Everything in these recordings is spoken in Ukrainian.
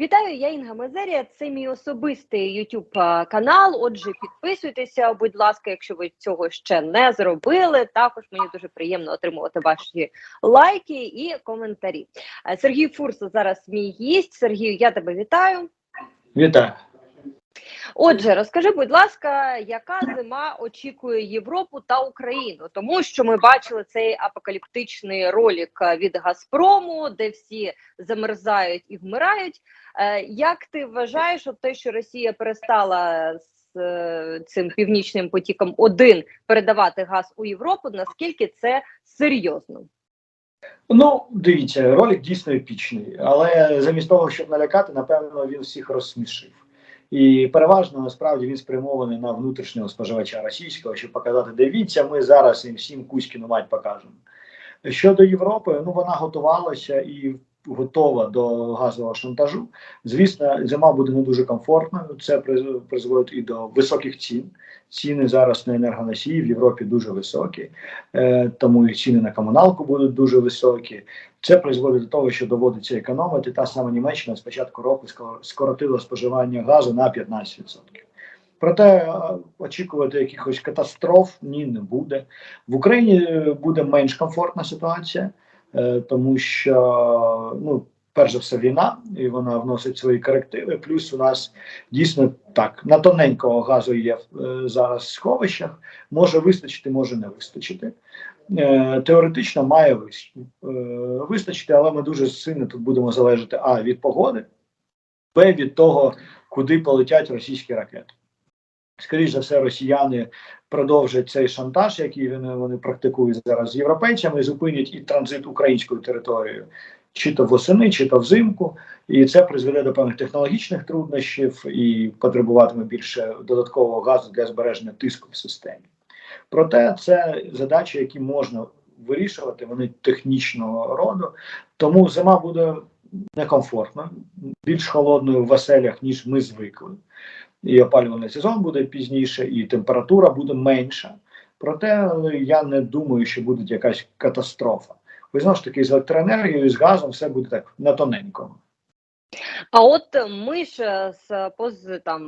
Вітаю, я Інга Мазерія. Це мій особистий YouTube канал. Отже, підписуйтеся, будь ласка, якщо ви цього ще не зробили. Також мені дуже приємно отримувати ваші лайки і коментарі. Е, Сергій Фурсо зараз мій гість. Сергію, я тебе вітаю. Вітаю. Отже, розкажи, будь ласка, яка зима очікує Європу та Україну? Тому що ми бачили цей апокаліптичний ролик е, від Газпрому, де всі замерзають і вмирають. Е, Як ти вважаєш, от те, що Росія перестала з е, цим північним потіком один передавати газ у Європу? Наскільки це серйозно? Ну, дивіться, ролик дійсно епічний, але замість того, щоб налякати, напевно, він всіх розсмішив. І переважно насправді він спрямований на внутрішнього споживача російського, щоб показати, дивіться, ми зараз їм всім Кузькіну мать покажемо. Щодо Європи, ну вона готувалася і готова до газового шантажу. Звісно, зима буде не дуже комфортною. Це приз- призводить і до високих цін. Ціни зараз на енергоносії в Європі дуже високі, е, тому і ціни на комуналку будуть дуже високі. Це призводить до того, що доводиться економити. Та сама Німеччина з початку року скоротила споживання газу на 15%. Проте е, очікувати якихось катастроф ні не буде. В Україні е, буде менш комфортна ситуація, е, тому що ну. Перш за все, війна, і вона вносить свої корективи. Плюс у нас дійсно так на тоненького газу є зараз в сховищах. Може вистачити, може не вистачити. Е, теоретично має вис- е, вистачити, але ми дуже сильно тут будемо залежати а від погоди, б від того, куди полетять російські ракети. Скоріше за все, росіяни продовжать цей шантаж, який вони, вони практикують зараз з європейцями, зупинять і транзит українською територією, чи то восени, чи то взимку, і це призведе до певних технологічних труднощів і потребуватиме більше додаткового газу для збереження тиску в системі. Проте це задачі, які можна вирішувати, вони технічного роду. Тому зима буде некомфортна, більш холодною в оселях, ніж ми звикли. І опалювальний сезон буде пізніше, і температура буде менша. Проте ну, я не думаю, що буде якась катастрофа. Ви знову ж таки з електроенергією, з газом все буде так на тоненькому. А от ми ж е, з поз там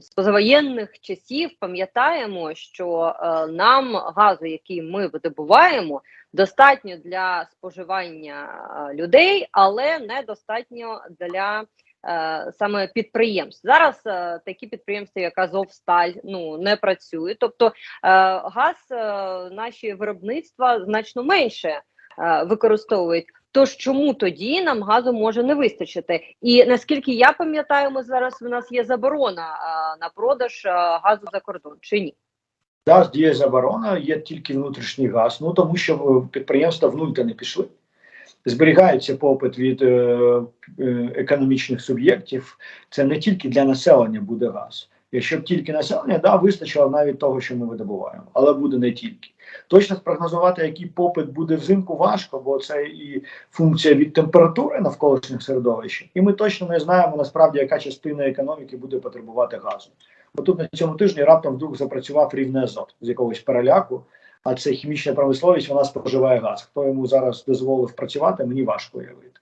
з позавоєнних часів пам'ятаємо, що е, нам газу, який ми видобуваємо, достатньо для споживання е, людей, але недостатньо для е, саме підприємств. Зараз е, такі підприємства, як Азовсталь, ну не працюють. Тобто е, газ е, наші виробництва значно менше е, використовують. Тож чому тоді нам газу може не вистачити? І наскільки я пам'ятаю, ми зараз в нас є заборона а, на продаж а, газу за кордон чи ні? Зараз діє заборона, є тільки внутрішній газ. Ну тому що е, підприємства в нуль не пішли. Зберігається попит від е, е, економічних суб'єктів. Це не тільки для населення буде газ. Якщо б тільки населення, да, вистачило навіть того, що ми видобуваємо, але буде не тільки. Точно спрогнозувати, який попит буде взимку, важко, бо це і функція від температури навколишніх середовищ, і ми точно не знаємо насправді, яка частина економіки буде потребувати газу. Отут на цьому тижні раптом вдруг запрацював рівний азот з якогось переляку, а це хімічна промисловість, вона споживає газ. Хто йому зараз дозволив працювати, мені важко уявити.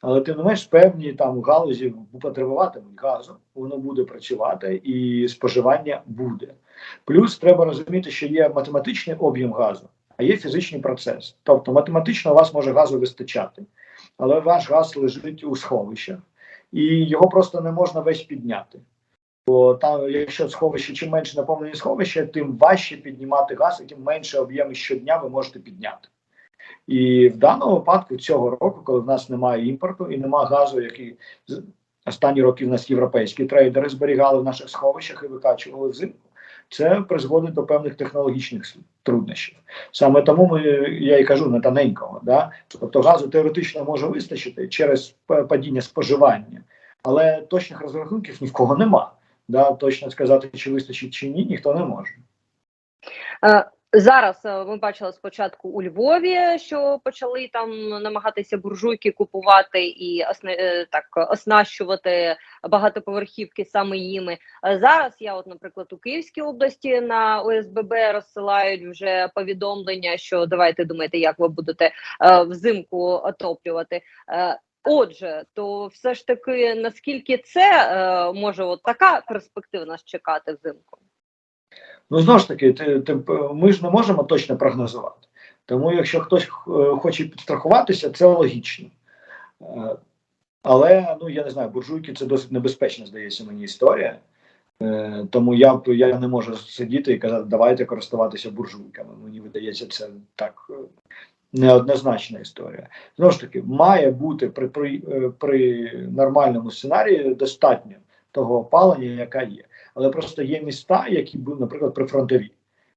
Але тим не менш, певні там галузі потребуватимуть газу, воно буде працювати і споживання буде. Плюс треба розуміти, що є математичний об'єм газу, а є фізичний процес. Тобто математично у вас може газу вистачати, але ваш газ лежить у сховищах, і його просто не можна весь підняти. Бо там, якщо сховище, чим менше наповнені сховища, тим важче піднімати газ, і тим менше об'єми щодня ви можете підняти. І в даному випадку цього року, коли в нас немає імпорту і немає газу, який останні роки в нас європейські трейдери зберігали в наших сховищах і викачували взимку, це призводить до певних технологічних труднощів. Саме тому ми, я і кажу на тоненького. Да? Тобто газу теоретично може вистачити через падіння споживання, але точних розрахунків ні в кого нема. Да? Точно сказати, чи вистачить чи ні, ніхто не може. Зараз е, ми бачили спочатку у Львові, що почали там намагатися буржуйки купувати і е, так оснащувати багатоповерхівки саме їми. Е, Зараз я, от, наприклад, у Київській області на ОСББ розсилають вже повідомлення, що давайте думайте, як ви будете взимку отоплювати. Отже, то все ж таки наскільки це може от така перспектива нас чекати взимку? Ну знову ж таки, ти, ти, ми ж не можемо точно прогнозувати. Тому, якщо хтось е, хоче підстрахуватися, це логічно. Е, але ну я не знаю, буржуйки це досить небезпечна, здається мені історія. Е, тому я я не можу сидіти і казати, давайте користуватися буржуйками. Мені видається, це так неоднозначна історія. Знову ж таки, має бути при, при, при нормальному сценарії достатньо того опалення, яка є. Але просто є міста, які наприклад, прифронтові,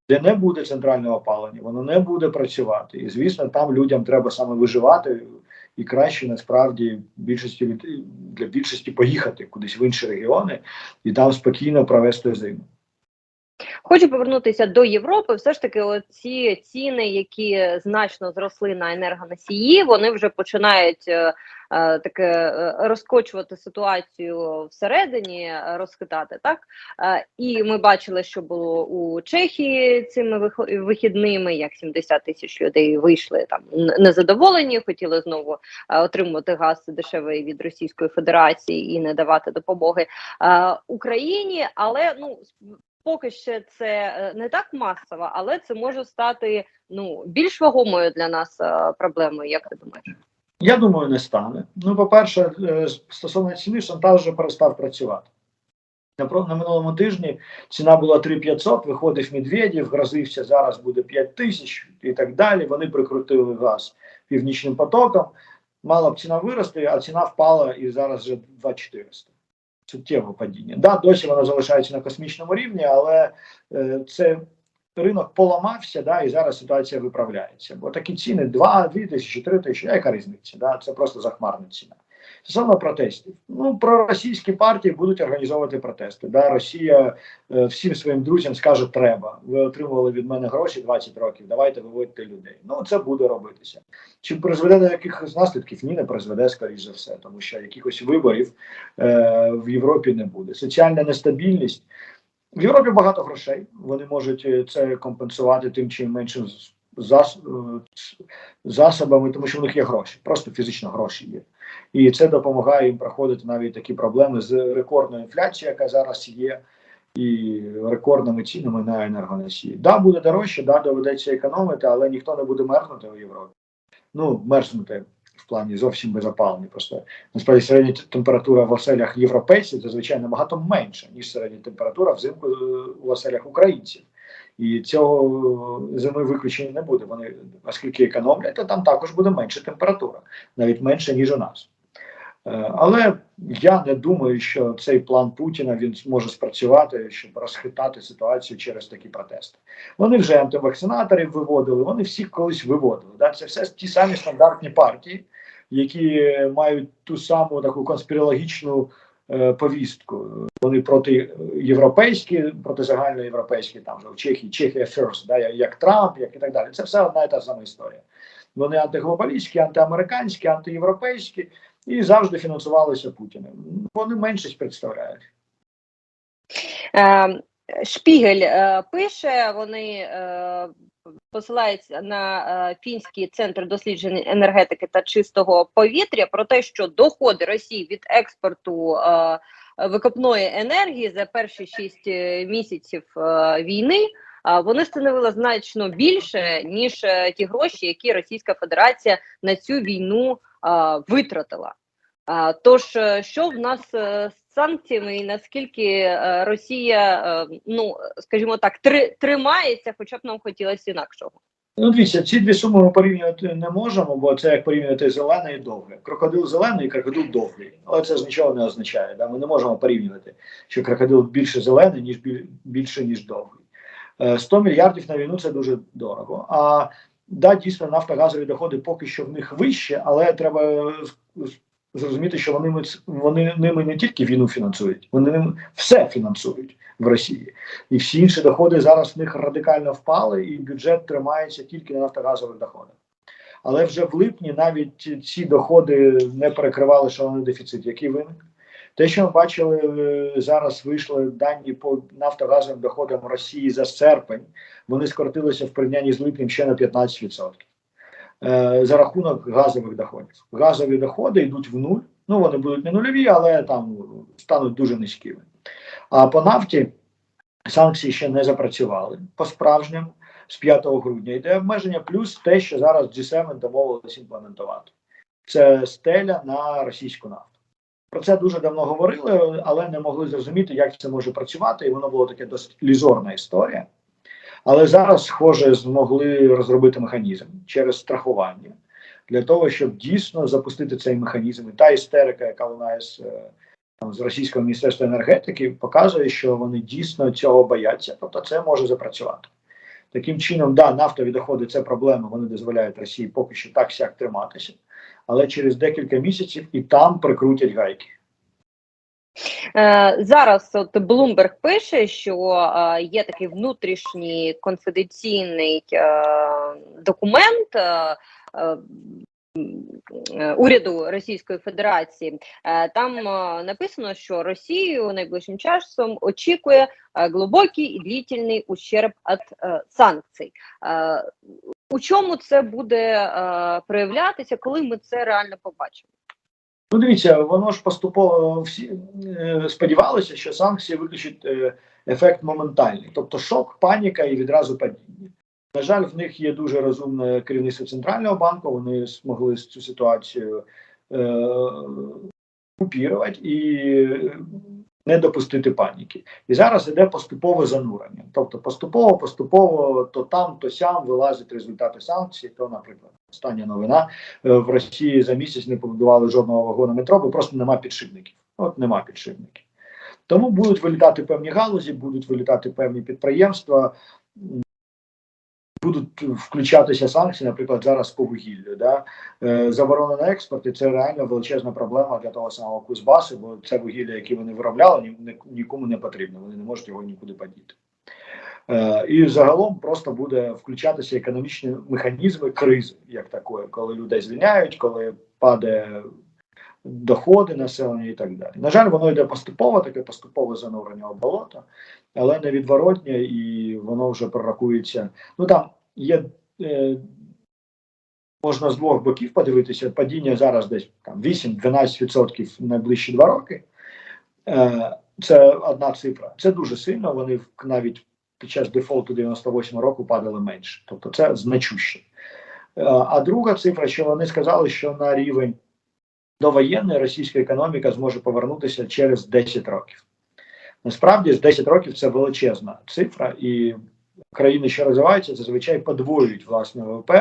де не буде центрального опалення, воно не буде працювати. І звісно, там людям треба саме виживати і краще насправді більшості для більшості поїхати кудись в інші регіони і там спокійно провести зиму. Хочу повернутися до Європи. Все ж таки, ці ціни, які значно зросли на енергоносії, вони вже починають е, таке е, розкочувати ситуацію всередині, е, розхитати так. Е, і ми бачили, що було у Чехії цими вихідними, як 70 тисяч людей вийшли там незадоволені, хотіли знову е, отримувати газ дешевий від Російської Федерації і не давати допомоги е, Україні, але ну поки ще це е, не так масово, але це може стати ну більш вагомою для нас е, проблемою. Як ти думаєш? Я думаю, не стане. Ну, по-перше, е, стосовно ціни, шантаж вже перестав працювати. На, минулому тижні ціна була 3500, виходив Медведєв, грозився, зараз буде 5 тисяч і так далі. Вони прикрутили газ північним потоком. Мала б ціна вирости, а ціна впала і зараз вже 2400. Суттєве падіння. Да, досі вона залишається на космічному рівні, але е, це ринок поламався, да, і зараз ситуація виправляється. Бо такі ціни 2, 2 тисячі, 3 тисячі, яка різниця? Да? Це просто захмарна ціна. Стосовно протестів, ну проросійські партії будуть організовувати протести. Да, Росія е, всім своїм друзям скаже, треба. Ви отримували від мене гроші 20 років. Давайте виводьте людей. Ну це буде робитися. Чи призведе до якихось наслідків? Ні, не призведе, скоріш за все, тому що якихось виборів е, в Європі не буде. Соціальна нестабільність. В Європі багато грошей. Вони можуть е, це компенсувати тим чи зас, е, засобами, тому що в них є гроші, просто фізично гроші є. І це допомагає їм проходити навіть такі проблеми з рекордною інфляцією, яка зараз є, і рекордними цінами на енергоносії. Да, буде дорожче, да, доведеться економити, але ніхто не буде мерзнути у Європі. Ну, мерзнути в плані зовсім без опалення. Просто насправді середня температура в оселях європейців це звичайно набагато менша, ніж середня температура взимку е, у оселях українців. І цього е, зими виключення не буде. Вони, оскільки економлять, то там також буде менша температура, навіть менше, ніж у нас. Е, Але я не думаю, що цей план Путіна він зможе спрацювати, щоб розхитати ситуацію через такі протести. Вони вже антивакцинаторів виводили, вони всіх колись виводили. Да? Це все ті самі стандартні партії, які мають ту саму таку конспірологічну е, повістку. Вони проти європейські, проти загальноєвропейські, там в Чехії, Чехія first, да, як Трамп, як і так далі. Це все одна і та сама історія. Вони антиглобалістські, антиамериканські, антиєвропейські і завжди фінансувалися Путіним. Вони меншість представляють. Е, Шпігель е, пише, вони посилаються на е, фінський центр досліджень енергетики та чистого повітря про те, що доходи Росії від експорту е, викопної енергії за перші шість е, місяців війни. Вони становили значно більше ніж ті гроші, які Російська Федерація на цю війну витратила. Тож, що в нас з санкціями, і наскільки е, Росія, е, ну скажімо так, три, тримається, хоча б нам хотілося інакшого. Ну, дивіться, ці дві суми ми порівнювати не можемо, бо це як порівнювати зелене і довге. Крокодил зелений і крокодил довгий. Але це ж нічого не означає. Да? Ми не можемо порівнювати, що крокодил більше зелений, ніж біль- більше, ніж довгий. Е, 100 мільярдів на війну це дуже дорого. А да, дійсно, нафтогазові доходи поки що в них вище, але треба зрозуміти, що вони, вони ними не тільки війну фінансують, вони ним все фінансують в Росії. І всі інші доходи зараз в них радикально впали, і бюджет тримається тільки на нафтогазових доходах. Але вже в липні навіть ці- ці доходи не перекривали шалений дефіцит, який виник. Те, що ми бачили е, зараз, вийшли дані по нафтогазовим доходам Росії за серпень. Вони скоротилися в порівнянні з липнем ще на 15%. Е, за рахунок газових доходів. Газові доходи йдуть в нуль. Ну вони будуть не нульові, але там стануть дуже низькими. А по нафті санкції ще не запрацювали по справжньому. З 5 грудня йде обмеження, плюс те, що зараз G7 домовились імплементувати. Це стеля на російську нафту. Про це дуже давно говорили, але не могли зрозуміти, як це може працювати, і воно було таке досить лізорна історія. Але зараз, схоже, змогли розробити механізм через страхування для того, щоб дійсно запустити цей механізм. І та істерика, яка лунає з, е, з російського міністерства енергетики, показує, що вони дійсно цього бояться, тобто це може запрацювати. Таким чином, да, нафтові доходи це проблема. Вони дозволяють Росії поки що так сяк триматися, але через декілька місяців і там прикрутять гайки. Е, зараз от Bloomberg пише, що е, є такий внутрішній конфіденційний е, документ. Уряду Російської Федерації там написано, що Росію найближчим часом очікує глибокий і длительний ущерб від санкцій. У чому це буде проявлятися, коли ми це реально побачимо? Ну, дивіться, воно ж поступово всі е, сподівалися, що санкції виключать е, ефект моментальний, тобто шок, паніка і відразу падіння. На жаль, в них є дуже розумне керівництво центрального банку. Вони змогли цю ситуацію е, купірувати і не допустити паніки. І зараз іде поступове занурення. Тобто, поступово, поступово, то там, то сям вилазять результати санкцій. То, наприклад, остання новина е, в Росії за місяць не побудували жодного вагона метро, бо просто нема підшипників. От нема підшипників. Тому будуть вилітати певні галузі, будуть вилітати певні підприємства. Будуть включатися санкції, наприклад, зараз по вугіллю. Да? Е, заборона на експорт і це реально величезна проблема для того самого Кузбасу, бо це вугілля, яке вони виробляли, ні, ні- нікому не потрібно. Вони не можуть його нікуди подіти. Е, і загалом просто буде включатися економічні механізми кризи, як такої, коли людей звільняють, коли падає доходи населення і так далі. На жаль, воно йде поступово, таке поступове занурення в болото, але невідворотнє, і воно вже прорахується. Ну там є. Е, Можна з двох боків подивитися, падіння зараз десь там 8-12% найближчі два роки. Е, це одна цифра. Це дуже сильно. Вони навіть під час дефолту 98 року падали менше. Тобто це значуще. Е, а друга цифра, що вони сказали, що на рівень довоєнної російська економіка зможе повернутися через 10 років. Насправді, з 10 років це величезна цифра, і країни, що розвиваються, зазвичай подвоюють власне ВВП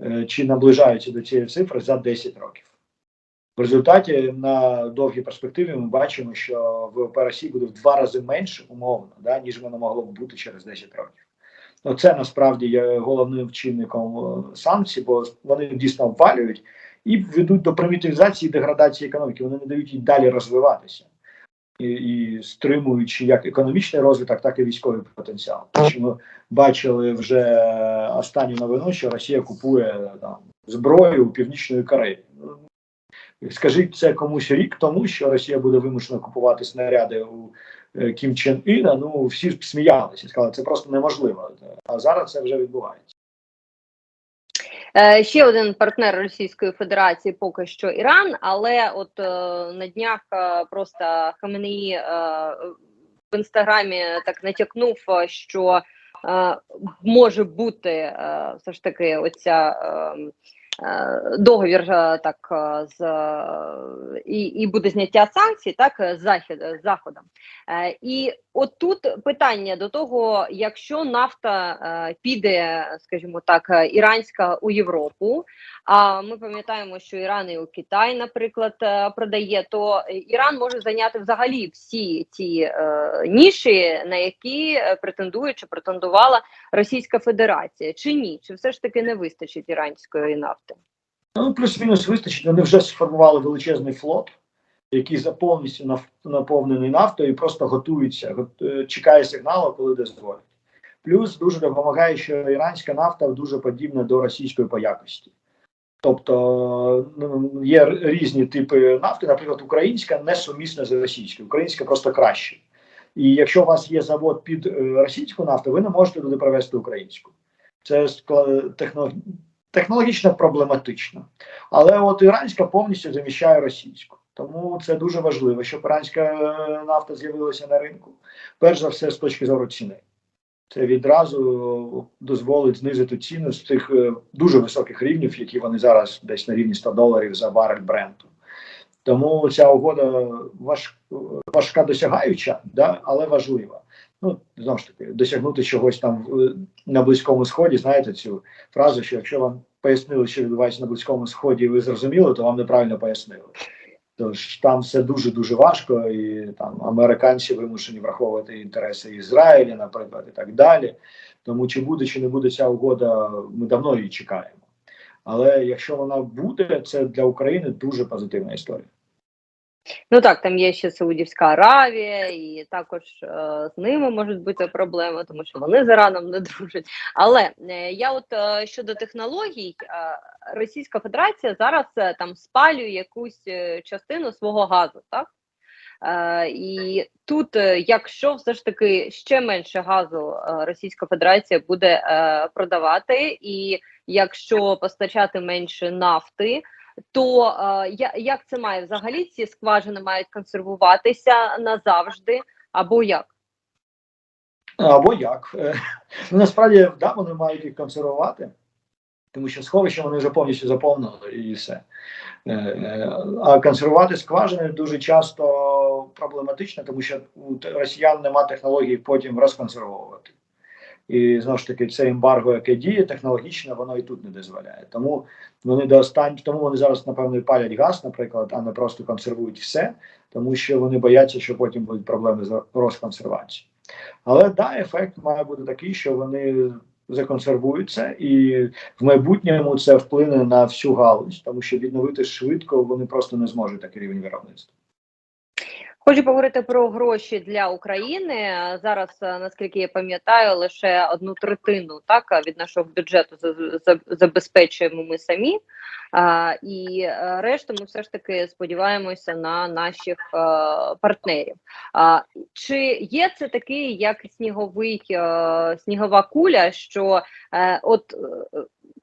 е, чи наближаються до цієї цифри за 10 років. В результаті на довгій перспективі ми бачимо, що ВВП Росії буде в два рази менше умовно, да, ніж воно могло б бути через 10 років. Ну, це насправді є головним чинником е, санкцій, бо вони дійсно обвалюють і ведуть до примітивізації і деградації економіки. Вони не дають їй далі розвиватися. І, і стримуючи як економічний розвиток, так і військовий потенціал. Що ми бачили вже останню новину, що Росія купує там зброю у Північної Кореї. Скажіть це комусь рік тому, що Росія буде вимушена купувати снаряди у е, Кім Чен Іна. Ну всі сміялися, сказали, це просто неможливо. А зараз це вже відбувається. Е, ще один партнер Російської Федерації поки що Іран, але от е, на днях е, просто Хаменеї в інстаграмі так натякнув, що може бути все ж таки оця. Договір так з і, і буде зняття санкцій, так з захід з заходом. І от тут питання до того, якщо нафта е, піде, скажімо так, е, іранська у Європу. А ми пам'ятаємо, що Іран і у Китай, наприклад, е, продає, то Іран може зайняти взагалі всі ті е, ніші, на які е, претендує чи претендувала Російська Федерація, чи ні? Чи все ж таки не вистачить іранської нафти? Ну, плюс-мінус вистачить. Вони вже сформували величезний флот, який за повністю наповнений нафтою і просто готується, е, чекає сигналу, коли дозволять. Плюс дуже допомагає, що іранська нафта дуже подібна до російської по якості. Тобто ну, є різні типи нафти, наприклад, українська не сумісна з російською, українська просто краще. І якщо у вас є завод під е, російську нафту, ви не можете туди привезти українську. Це технологічно проблематично. Але от іранська повністю заміщає російську. Тому це дуже важливо, щоб іранська е, нафта з'явилася на ринку. Перш за все, з точки зору ціни. Це відразу дозволить знизити ціну з тих е, дуже високих рівнів, які вони зараз десь на рівні 100 доларів за барель бренду. Тому ця угода важ, важка досягаюча, да, але важлива. Ну, знову ж таки, досягнути чогось там на Близькому Сході, знаєте цю фразу, що якщо вам пояснили, що відбувається на Близькому Сході, ви зрозуміли, то вам неправильно пояснили. Тож там все дуже дуже важко, і там американці вимушені враховувати інтереси Ізраїля, наприклад, і так далі. Тому чи буде, чи не буде ця угода, ми давно її чекаємо. Але якщо вона буде, це для України дуже позитивна історія. Ну так, там є ще Саудівська Аравія, і також е, з ними можуть бути проблеми, тому що вони з Іраном не дружать. Але е, я от е, щодо технологій, е, Російська Федерація зараз е, там спалює якусь е, частину свого газу, так? Е, і тут, е, якщо все ж таки ще менше газу е, Російська Федерація буде е, продавати, і якщо постачати менше нафти, то е, як це має взагалі? Ці скважини мають консервуватися назавжди, або як? Або як. Е, Ну, насправді, да, вони мають їх консервувати, тому що сховище вони вже повністю заповнили і все. Е, е, А консервувати скважини дуже часто проблематично, тому що у росіян нема технології потім розконсервовувати. І знову ж таки, це ембарго, яке діє технологічно, воно і тут не дозволяє. Тому вони до останнього, тому вони зараз, напевно, палять газ, наприклад, а не просто консервують все, тому що вони бояться, що потім будуть проблеми з розконсервацією. Але да, ефект має бути такий, що вони законсервуються, і в майбутньому це вплине на всю галузь, тому що відновити швидко вони просто не зможуть такий рівень виробництва. Хочу поговорити про гроші для України. Зараз, е, наскільки я пам'ятаю, лише одну третину так від нашого бюджету за- за- забезпечуємо ми самі. І е, решту ми все ж таки сподіваємося на наших е, партнерів. Чи є це такий як сніговий снігова куля, що от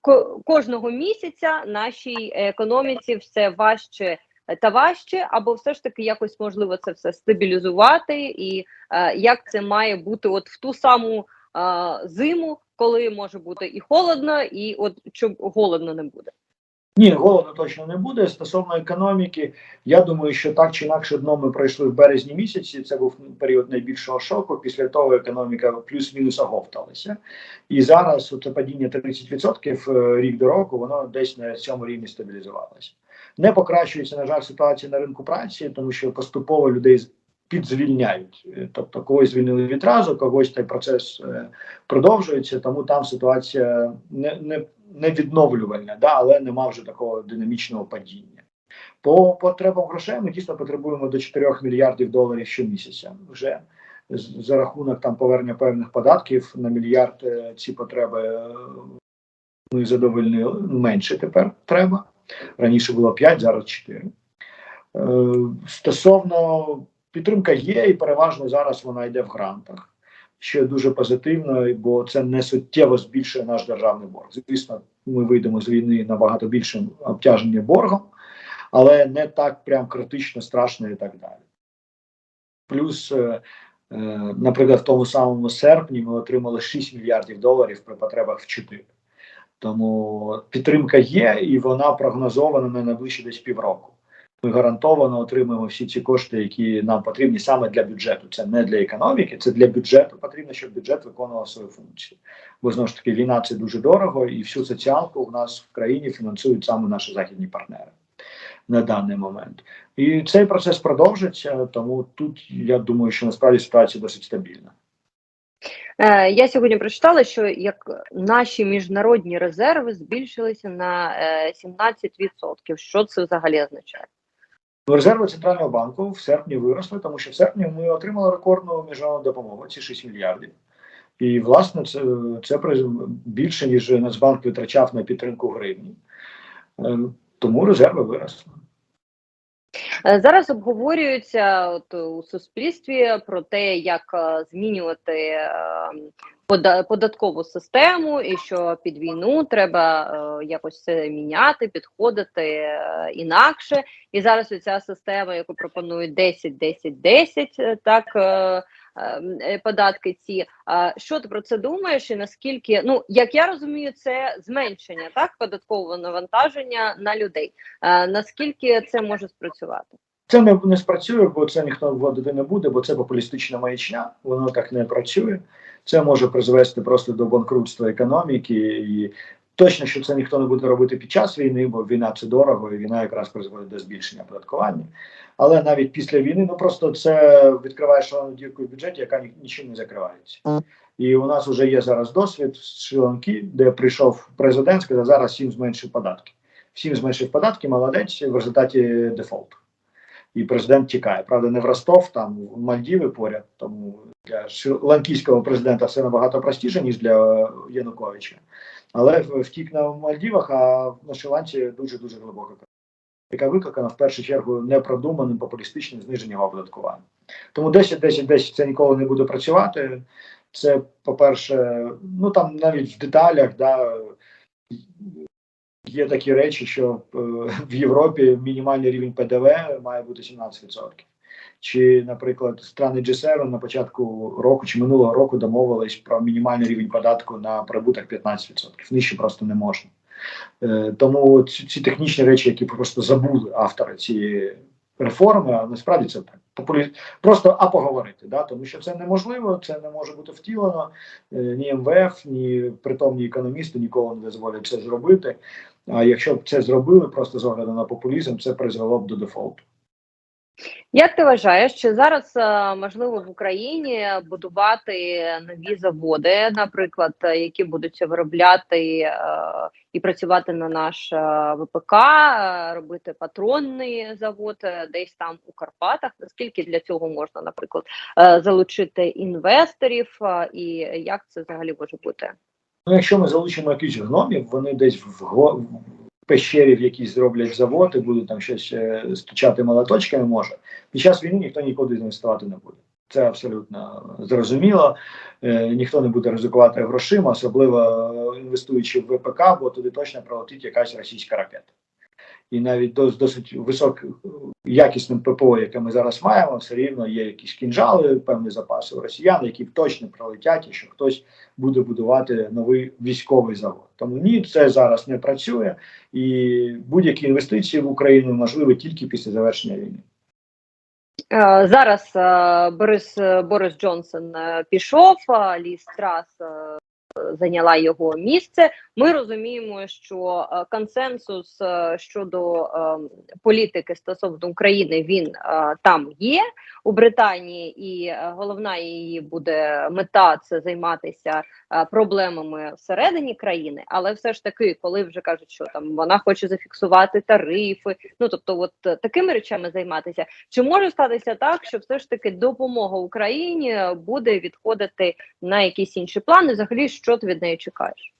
ко- кожного місяця нашій економіці все важче та важче, або все ж таки якось можливо це все стабілізувати, і е, як це має бути от в ту саму е, зиму, коли може бути і холодно, і от щоб голодно не буде. Ні, голоду точно не буде. Стосовно економіки, я думаю, що так чи інакше дно ми пройшли в березні місяці. Це був період найбільшого шоку. Після того економіка плюс-мінус оговталася. І зараз це падіння 30% е, рік до року, воно десь на цьому рівні стабілізувалося. Не покращується, на жаль, ситуація на ринку праці, тому що поступово людей підзвільняють. Е, Тобто когось звільнили відразу, когось цей процес е, продовжується, тому там ситуація не, не, не відновлювальна, да, але нема вже такого динамічного падіння. По потребам грошей ми дійсно потребуємо до 4 мільярдів доларів щомісяця. Вже за рахунок там повернення певних податків на мільярд е, ці потреби ми задовольнили. Менше тепер треба. Раніше було 5, зараз 4. Е, Стосовно підтримка є, і переважно зараз вона йде в грантах, що дуже позитивно, бо це не суттєво збільшує наш державний борг. Звісно, ми вийдемо з війни набагато більшим обтяженням боргом, але не так прям критично страшно і так далі. Плюс, е, е, наприклад, в тому самому серпні ми отримали 6 мільярдів доларів при потребах в 4. Тому підтримка є, і вона прогнозована на найближчі десь півроку. Ми гарантовано отримаємо всі ці кошти, які нам потрібні саме для бюджету. Це не для економіки, це для бюджету. Потрібно, щоб бюджет виконував свою функцію. Бо знову ж таки війна це дуже дорого, і всю соціалку у нас в країні фінансують саме наші західні партнери на даний момент. І цей процес продовжиться. Тому тут я думаю, що насправді ситуація досить стабільна. Е, я сьогодні прочитала, що як наші міжнародні резерви збільшилися на е, 17%. Що це взагалі означає? Резерви центрального банку в серпні виросли, тому що в серпні ми отримали рекордну міжнародну допомогу. Ці 6 мільярдів. І власне це, це більше ніж Нацбанк витрачав на підтримку гривні. Е, Тому резерви виросли. Е, Зараз обговорюється от, у суспільстві про те, як е, змінювати е, податкову систему, і що під війну треба е, якось це міняти, підходити е, інакше. І зараз ця система, яку пропонують 10, 10, 10, е, так. Е, е, Податки ці. Що ти про це думаєш? І наскільки ну як я розумію, це зменшення так податкового навантаження на людей. Наскільки це може спрацювати? Це не, не спрацює, бо це ніхто вводити не буде, бо це популістична маячня, воно так не працює. Це може призвести просто до банкрутства економіки, і точно, що це ніхто не буде робити під час війни, бо війна це дорого, і війна якраз призводить до збільшення оподаткування. Але навіть після війни, ну просто це відкриває шалену дірку в бюджеті, яка нічим не закривається. І у нас вже є зараз досвід з Шри-Ланки, де прийшов президент, сказав, зараз всім зменшив податки. Всім зменшив податки, молодець в результаті дефолту і президент тікає. Правда, не в Ростов, там в Мальдіви поряд. Тому для шри-ланкійського президента все набагато простіше, ніж для Януковича. Але втік на Мальдівах, а на Шри-Ланці дуже дуже глибока криза, яка викликана в першу чергу непродуманим популістичним зниженням оподаткування. Тому 10-10-10 це ніколи не буде працювати. Це, по-перше, ну там навіть в деталях, да, Є такі речі, що е, в Європі мінімальний рівень ПДВ має бути 17%. Чи, наприклад, страни G7 на початку року чи минулого року домовились про мінімальний рівень податку на прибуток 15%. Нижче просто не можна. Е, тому ці, ці технічні речі, які просто забули автори цієї реформи, а насправді це. Популі... Просто а поговорити, да? тому що це неможливо, це не може бути втілено. Е, Ні МВФ, ні притомні економісти ніколи не дозволять це зробити. А якщо б це зробили просто з огляду на популізм, це призвело б до дефолту. Як ти вважаєш, чи зараз е, можливо в Україні будувати нові заводи, наприклад, е, які будуть виробляти е, і працювати на наш ВПК, робити патронний завод десь там у Карпатах? Наскільки для цього можна, наприклад, залучити інвесторів, і як це взагалі може бути? Ну, якщо ми залучимо якихось гномів, вони десь в пещері в якійсь зроблять завод і будуть там щось е, стучати молоточками, може. Під час війни ніхто нікуди інвестувати не буде. Це абсолютно зрозуміло. Е, ніхто не буде ризикувати грошима, особливо е, інвестуючи в ВПК, бо туди точно пролетить якась російська ракета. І навіть дос, досить високим якісним ППО, яке ми зараз маємо, все рівно є якісь кінжали, певні запаси у росіян, які точно пролетять, і що хтось буде будувати новий військовий завод. Тому ні, це зараз не працює, і будь-які інвестиції в Україну можливі тільки після завершення війни. Е, Зараз е, Борис Борис Джонсон е, пішов, а Ліз Трас зайняла його місце. Ми розуміємо, що е, консенсус е, щодо е, політики стосовно України він там є у Британії, і головна її буде мета це займатися проблемами всередині країни. Але все ж таки, коли вже кажуть, що там вона хоче зафіксувати тарифи, ну тобто, от такими речами займатися. Чи може статися так, що все ж таки допомога Україні буде відходити на якісь інші плани? Взагалі, що ти від неї чекаєш?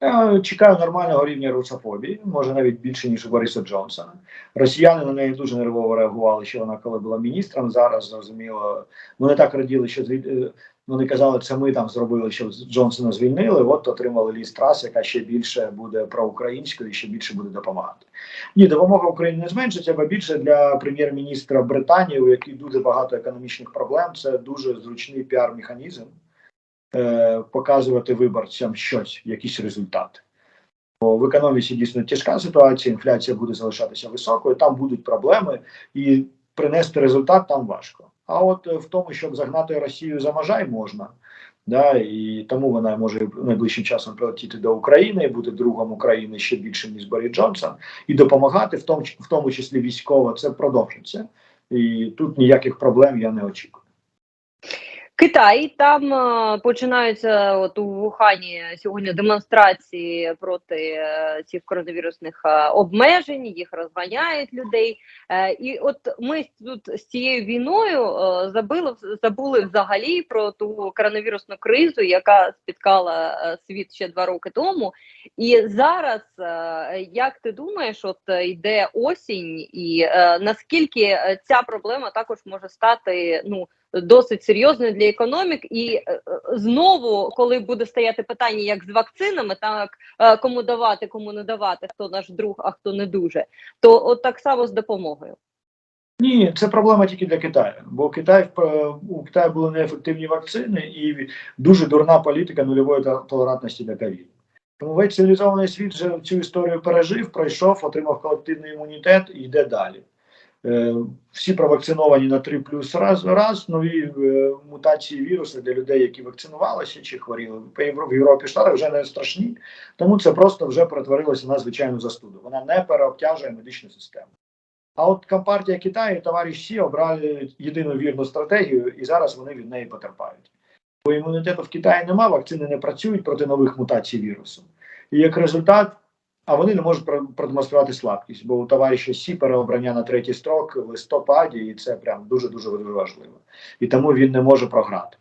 Я чекаю нормального рівня русофобії, може навіть більше ніж у Бориса Джонсона. Росіяни на неї дуже нервово реагували, що вона коли була міністром. Зараз зрозуміло, вони так раділи, що е, вони казали, це ми там зробили, що Джонсона звільнили. От отримали ліс трас, яка ще більше буде проукраїнською і ще більше буде допомагати. Ні, допомога Україні не зменшиться, бо більше для прем'єр-міністра Британії, у якій дуже багато економічних проблем. Це дуже зручний піар-механізм е, показувати виборцям щось, якісь результати. Бо в економіці дійсно тяжка ситуація, інфляція буде залишатися високою, там будуть проблеми, і принести результат там важко. А от е, в тому, щоб загнати Росію за можай, можна. Да, і тому вона може найближчим часом прилетіти до України, і бути другом України ще більше, ніж Борис Джонсон, і допомагати, в тому, в тому числі військово, це продовжиться. І тут ніяких проблем я не очікую. Китай там е, починаються от у Вухані сьогодні демонстрації проти е, цих коронавірусних е, обмежень, їх розганяють людей. І от ми тут з цією війною забили забули взагалі про ту коронавірусну кризу, яка спіткала світ ще два роки тому. І зараз, як ти думаєш, от йде осінь, і наскільки ця проблема також може стати ну досить серйозною для економік, і е, е, знову, коли буде стояти питання, як з вакцинами, так е, кому давати, кому не давати, хто наш друг, а хто не дуже, то от так само з допомогою. Ні, це проблема тільки для Китаю, бо Китай у Китаю були неефективні вакцини і дуже дурна політика нульової толерантності до ковіду. Тому весь цивілізований світ вже цю історію пережив, пройшов, отримав колективний імунітет і йде далі. Е, Всі провакциновані на 3 плюс раз, раз нові е, мутації вірусу для людей, які вакцинувалися чи хворіли в Європі Штатах вже не страшні, тому це просто вже перетворилося на звичайну застуду. Вона не переобтяжує медичну систему. А от Компартія Китаю і товариш Сі обрали єдину вірну стратегію, і зараз вони від неї потерпають. Бо імунітету в Китаї немає, вакцини не працюють проти нових мутацій вірусу. І як результат, а вони не можуть про- продемонструвати слабкість, бо у товариша Сі переобрання на третій строк в листопаді, і це прям дуже дуже важливо. І тому він не може програти.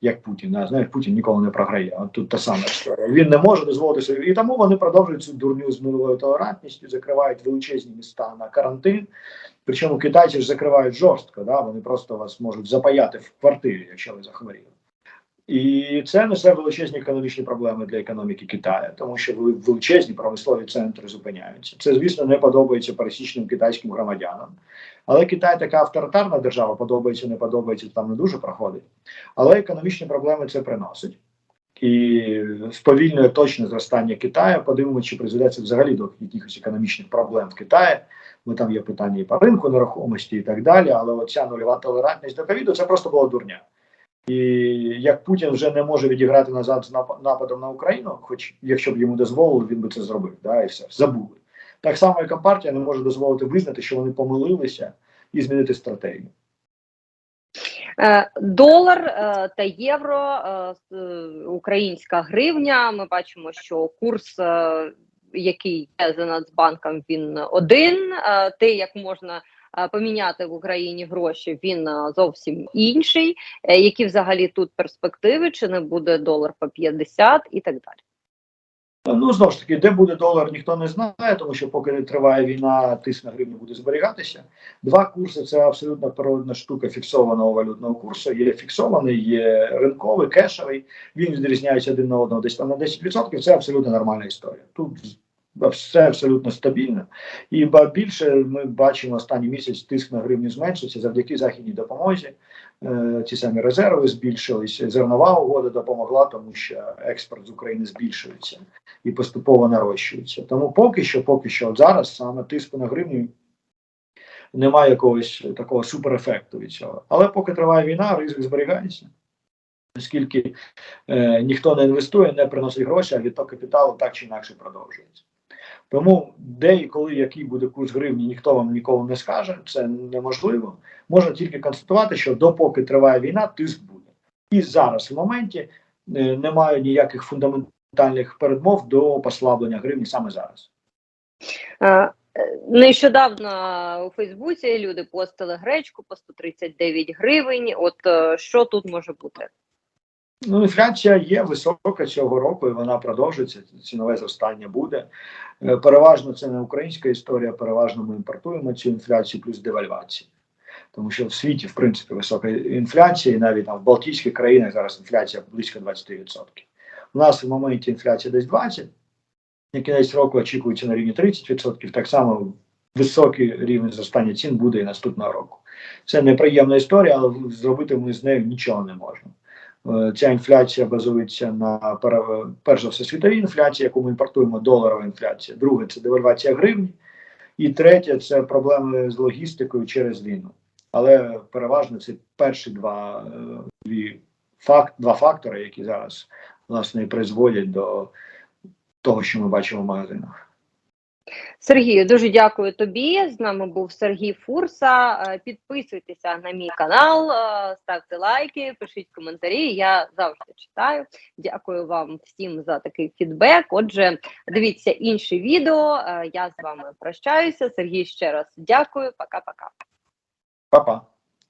Як Путін, знаєш, Путін ніколи не програє. От тут та сама історія. Він не може дозволити собі. І тому вони продовжують цю дурню з нульовою толерантністю, закривають величезні міста на карантин. Причому китайці ж закривають жорстко, да? вони просто вас можуть запаяти в квартирі, якщо ви захворіли. І це несе величезні економічні проблеми для економіки Китаю, тому що величезні промислові центри зупиняються. Це, звісно, не подобається пересічним китайським громадянам. Але Китай така авторитарна держава, подобається, не подобається, там не дуже проходить. Але економічні проблеми це приносить. І сповільнює точне зростання Китаю. Подивимося, чи призведе це взагалі до якихось економічних проблем в Китаї. Бо там є питання і по ринку нерухомості, і так далі. Але оця нульова толерантність до ковіду це просто була дурня. І як Путін вже не може відіграти назад з нападом на Україну, хоч якщо б йому дозволили, він би це зробив. Да, і все забули. Так само, і Компартія не може дозволити визнати, що вони помилилися і змінити стратегію. Е, Долар е, та євро, е, українська гривня. Ми бачимо, що курс, який є за Нацбанком, він один. Те, як можна поміняти в Україні гроші, він е, зовсім інший. Е, Які взагалі тут перспективи? Чи не буде долар по 50 і так далі? Ну знову ж таки, де буде долар, ніхто не знає, тому що поки не триває війна, тиск на гривню буде зберігатися. Два курси це абсолютно природна штука фіксованого валютного курсу. Є фіксований, є ринковий, кешовий. Він відрізняється один на одного десь там на 10%. Це абсолютно нормальна історія. Тут все абсолютно стабільно. І ба більше ми бачимо останній місяць тиск на гривню зменшився завдяки західній допомозі. Е, Ці самі резерви збільшилися. Зернова угода допомогла, тому що експорт з України збільшується і поступово нарощується. Тому поки що, поки що, от зараз саме тиску на гривню немає якогось такого суперефекту від цього. Але поки триває війна, ризик зберігається. Оскільки е, ніхто не інвестує, не приносить гроші, а відток капіталу так чи інакше продовжується. Тому де і коли який буде курс гривні, ніхто вам ніколи не скаже, це неможливо. Можна тільки констатувати, що допоки триває війна, тиск буде. І зараз в моменті е, немає ніяких фундаментальних передмов до послаблення гривні саме зараз. Е, Нещодавно у Фейсбуці люди постили гречку по 139 гривень. От е, що тут може бути? Ну, інфляція є висока цього року, і вона продовжується. Цінове зростання буде. Е, Переважно це не українська історія, переважно ми імпортуємо цю інфляцію плюс девальвацію. Тому що в світі, в принципі, висока інфляція, і навіть там в Балтійських країнах зараз інфляція близько 20%. У нас в моменті інфляція десь 20%, на кінець року очікується на рівні 30%. Так само високий рівень зростання цін буде і наступного року. Це неприємна історія, але зробити ми з нею нічого не можемо. Е, Ця інфляція базується на перш за все світовій інфляції, яку ми імпортуємо, доларова інфляція. Друге це девальвація гривні. І третє це проблеми з логістикою через війну. Але переважно це перші два, е, дві факт, два фактори, які зараз власне призводять до того, що ми бачимо в магазинах. Сергію, дуже дякую тобі. З нами був Сергій Фурса. Е, Підписуйтеся на мій канал, е, ставте лайки, пишіть коментарі. Я завжди читаю. Дякую вам всім за такий фідбек. Отже, дивіться інші відео. Е, Я з вами прощаюся. Сергій ще раз дякую. Пока-пока. Па-па.